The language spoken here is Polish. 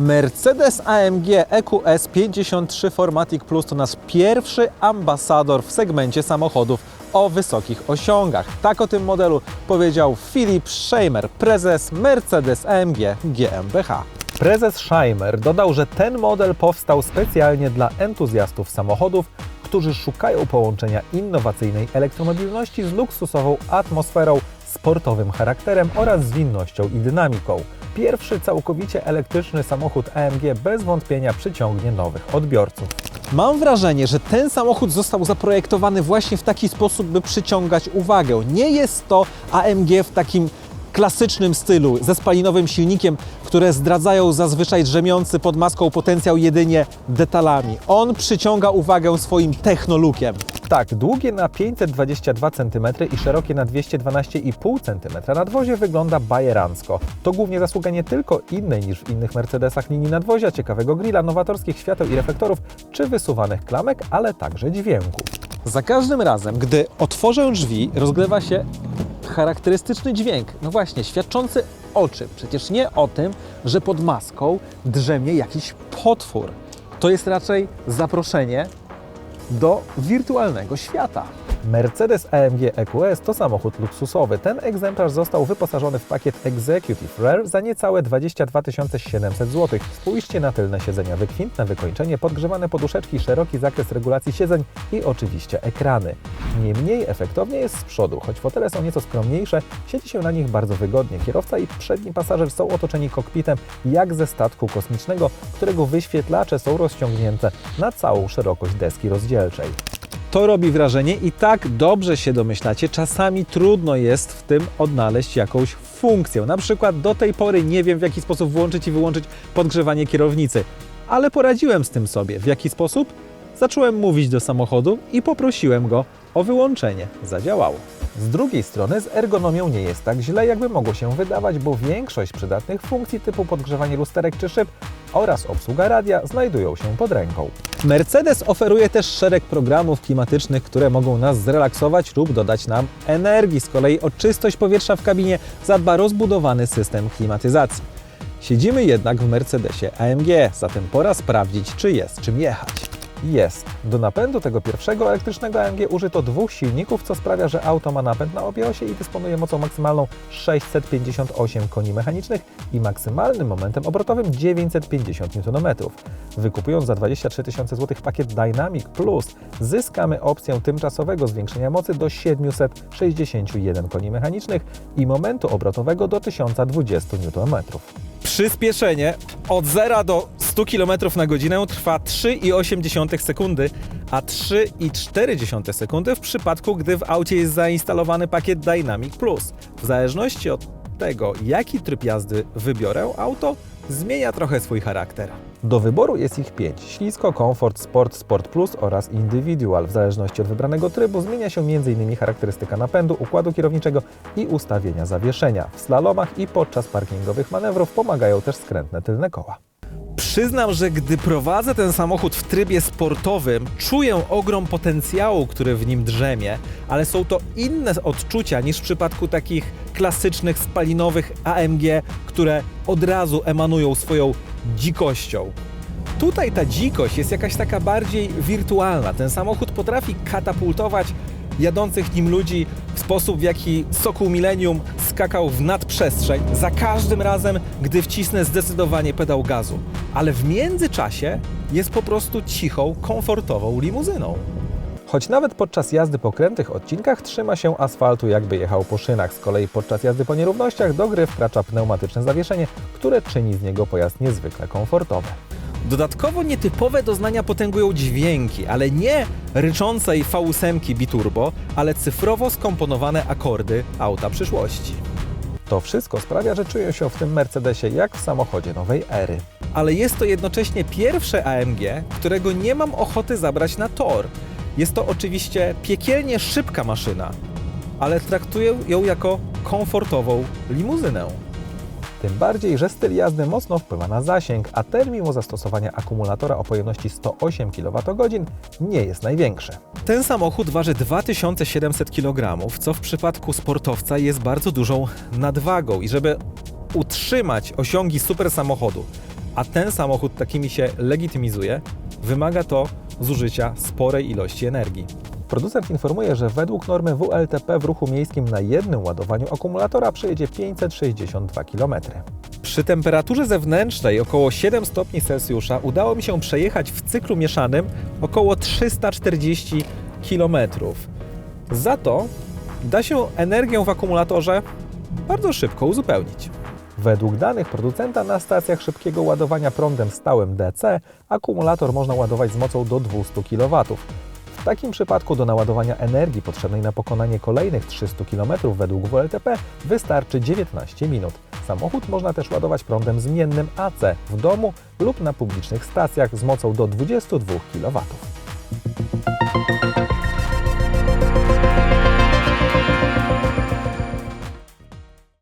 Mercedes AMG EQS 53 Formatic Plus to nasz pierwszy ambasador w segmencie samochodów o wysokich osiągach. Tak o tym modelu powiedział Filip Scheimer, prezes Mercedes AMG GmbH. Prezes Scheimer dodał, że ten model powstał specjalnie dla entuzjastów samochodów, którzy szukają połączenia innowacyjnej elektromobilności z luksusową atmosferą, sportowym charakterem oraz zwinnością i dynamiką. Pierwszy całkowicie elektryczny samochód AMG bez wątpienia przyciągnie nowych odbiorców. Mam wrażenie, że ten samochód został zaprojektowany właśnie w taki sposób, by przyciągać uwagę. Nie jest to AMG w takim klasycznym stylu, ze spalinowym silnikiem, które zdradzają zazwyczaj drzemiący pod maską potencjał jedynie detalami. On przyciąga uwagę swoim technolukiem. Tak, długie na 522 cm i szerokie na 212,5 cm nadwozie wygląda bajerancko. To głównie zasługa nie tylko innej niż w innych Mercedesach linii nadwozia, ciekawego grilla, nowatorskich świateł i reflektorów czy wysuwanych klamek, ale także dźwięku. Za każdym razem, gdy otworzę drzwi, rozgrywa się charakterystyczny dźwięk. No właśnie, świadczący o czym? Przecież nie o tym, że pod maską drzemie jakiś potwór. To jest raczej zaproszenie do wirtualnego świata. Mercedes AMG EQS to samochód luksusowy. Ten egzemplarz został wyposażony w pakiet Executive Rare za niecałe 22 700 zł. Spójrzcie na tylne siedzenia, wykwintne wykończenie, podgrzewane poduszeczki, szeroki zakres regulacji siedzeń i oczywiście ekrany. Nie mniej efektownie jest z przodu, choć fotele są nieco skromniejsze, siedzi się na nich bardzo wygodnie. Kierowca i przedni pasażer są otoczeni kokpitem jak ze statku kosmicznego, którego wyświetlacze są rozciągnięte na całą szerokość deski rozdzielczej. To robi wrażenie i tak dobrze się domyślacie, czasami trudno jest w tym odnaleźć jakąś funkcję. Na przykład do tej pory nie wiem w jaki sposób włączyć i wyłączyć podgrzewanie kierownicy, ale poradziłem z tym sobie. W jaki sposób? Zacząłem mówić do samochodu i poprosiłem go o wyłączenie. Zadziałało. Z drugiej strony z ergonomią nie jest tak źle, jakby mogło się wydawać, bo większość przydatnych funkcji typu podgrzewanie lusterek czy szyb oraz obsługa radia znajdują się pod ręką. Mercedes oferuje też szereg programów klimatycznych, które mogą nas zrelaksować lub dodać nam energii. Z kolei o czystość powietrza w kabinie zadba rozbudowany system klimatyzacji. Siedzimy jednak w Mercedesie AMG, zatem pora sprawdzić, czy jest czym jechać. Jest. Do napędu tego pierwszego elektrycznego AMG użyto dwóch silników, co sprawia, że auto ma napęd na obie osie i dysponuje mocą maksymalną 658 koni mechanicznych i maksymalnym momentem obrotowym 950 Nm. Wykupując za 23 tysiące złotych pakiet Dynamic Plus, zyskamy opcję tymczasowego zwiększenia mocy do 761 koni mechanicznych i momentu obrotowego do 1020 Nm. Przyspieszenie od 0 do 100 km na godzinę trwa 3,8 sekundy, a 3,4 sekundy w przypadku, gdy w aucie jest zainstalowany pakiet Dynamic Plus. W zależności od tego, jaki tryb jazdy wybiorę, auto zmienia trochę swój charakter. Do wyboru jest ich pięć: ślisko, komfort, sport, sport plus oraz individual. W zależności od wybranego trybu zmienia się m.in. charakterystyka napędu, układu kierowniczego i ustawienia zawieszenia. W slalomach i podczas parkingowych manewrów pomagają też skrętne tylne koła. Przyznam, że gdy prowadzę ten samochód w trybie sportowym, czuję ogrom potencjału, który w nim drzemie, ale są to inne odczucia niż w przypadku takich klasycznych spalinowych AMG, które od razu emanują swoją dzikością. Tutaj ta dzikość jest jakaś taka bardziej wirtualna. Ten samochód potrafi katapultować jadących nim ludzi w sposób, w jaki Sokół Millennium skakał w nadprzestrzeń, za każdym razem, gdy wcisnę zdecydowanie pedał gazu. Ale w międzyczasie jest po prostu cichą, komfortową limuzyną. Choć nawet podczas jazdy po krętych odcinkach trzyma się asfaltu, jakby jechał po szynach. Z kolei podczas jazdy po nierównościach do gry wkracza pneumatyczne zawieszenie, które czyni z niego pojazd niezwykle komfortowy. Dodatkowo nietypowe doznania potęgują dźwięki, ale nie ryczącej V8 biturbo, ale cyfrowo skomponowane akordy auta przyszłości. To wszystko sprawia, że czuję się w tym Mercedesie jak w samochodzie nowej ery. Ale jest to jednocześnie pierwsze AMG, którego nie mam ochoty zabrać na tor. Jest to oczywiście piekielnie szybka maszyna, ale traktuję ją jako komfortową limuzynę. Tym bardziej, że styl jazdy mocno wpływa na zasięg, a ten mimo zastosowania akumulatora o pojemności 108 kWh nie jest największy. Ten samochód waży 2700 kg, co w przypadku sportowca jest bardzo dużą nadwagą i żeby utrzymać osiągi super samochodu a ten samochód takimi się legitymizuje, wymaga to zużycia sporej ilości energii. Producent informuje, że według normy WLTP w ruchu miejskim na jednym ładowaniu akumulatora przejedzie 562 km. Przy temperaturze zewnętrznej około 7 stopni Celsjusza udało mi się przejechać w cyklu mieszanym około 340 km. Za to da się energię w akumulatorze bardzo szybko uzupełnić. Według danych producenta na stacjach szybkiego ładowania prądem stałym DC akumulator można ładować z mocą do 200 kW. W takim przypadku do naładowania energii potrzebnej na pokonanie kolejnych 300 km według WLTP wystarczy 19 minut. Samochód można też ładować prądem zmiennym AC w domu lub na publicznych stacjach z mocą do 22 kW.